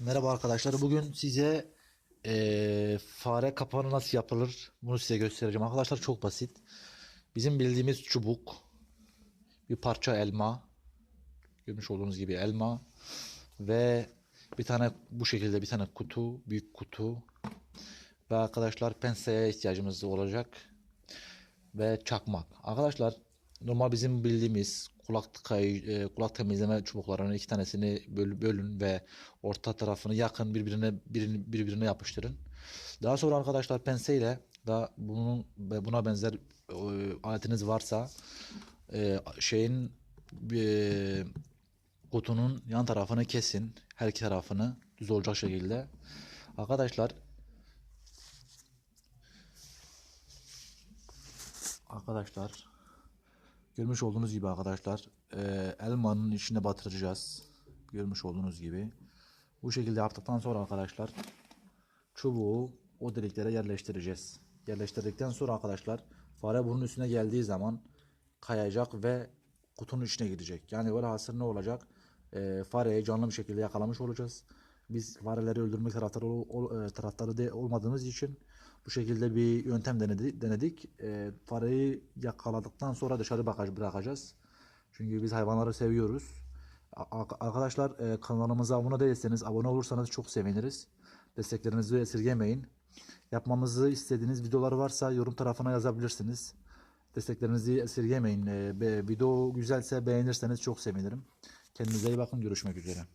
Merhaba arkadaşlar. Bugün size eee, fare kapanı nasıl yapılır bunu size göstereceğim. Arkadaşlar çok basit. Bizim bildiğimiz çubuk, bir parça elma, görmüş olduğunuz gibi elma ve bir tane bu şekilde bir tane kutu, büyük kutu ve arkadaşlar penseye ihtiyacımız olacak ve çakmak. Arkadaşlar normal bizim bildiğimiz kulak tıkayı, e, kulak temizleme çubuklarının iki tanesini böl- bölün ve orta tarafını yakın birbirine birini, birbirine yapıştırın. Daha sonra arkadaşlar penseyle da bunun buna benzer e, aletiniz varsa e, şeyin kutunun yan tarafını kesin. Her iki tarafını düz olacak şekilde. Arkadaşlar Arkadaşlar görmüş olduğunuz gibi arkadaşlar e, elmanın içine batıracağız. Görmüş olduğunuz gibi. Bu şekilde yaptıktan sonra arkadaşlar çubuğu o deliklere yerleştireceğiz. Yerleştirdikten sonra arkadaşlar fare bunun üstüne geldiği zaman kayacak ve kutunun içine girecek. Yani böyle hasır ne olacak? E, fareyi canlı bir şekilde yakalamış olacağız. Biz fareleri öldürmek taraftarı, ol- e, taraftarı de olmadığımız için bu şekilde bir yöntem denedi, denedik. E, fareyi yakaladıktan sonra dışarı bakacağız, bırakacağız. Çünkü biz hayvanları seviyoruz. Arkadaşlar e, kanalımıza abone değilseniz abone olursanız çok seviniriz. Desteklerinizi esirgemeyin. Yapmamızı istediğiniz videolar varsa yorum tarafına yazabilirsiniz. Desteklerinizi esirgemeyin. E, video güzelse beğenirseniz çok sevinirim. Kendinize iyi bakın. Görüşmek üzere.